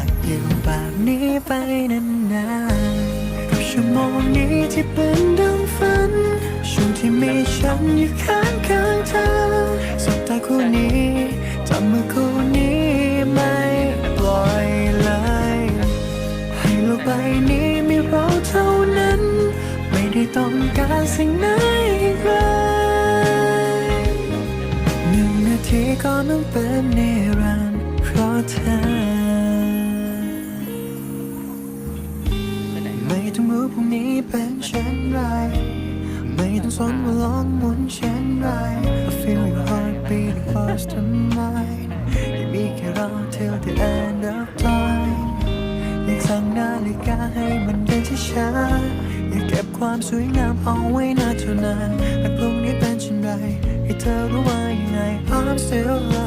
ากอยู่แบบนี้ไปนานๆกับชั่วโมงนี้ที่เป็นดังฝัน ช่วงที่มีฉันอยู่ข้างข้างๆเธอสบตาคู่นี้จับมือคู่นี้ไม่ปล่อยเลย ให้โลกใบนี้มีเราเท่านั้น ไม่ได้ต้องการสิ่งไหนอีกเลยหนึ่งนาทีก็ต้องเป็นนิรันดร์เพราะเธอ ไม่ต้องรู้พรุ่งนี้เป็นเช่นไร ไม่ต้องสนว่าโลกหมุนเช่นไร I feel your heart beating fast tonight ยังมีแค่เรา till the end of time อยากสั่งนาฬิกาให้มันเดินช้าๆอยากเก็บความสวยงามเอาไว้นานเท่านานและพรุ่งนี้เป็นเช่นไรให้เธอรู้ว่ายังไง I'm still loving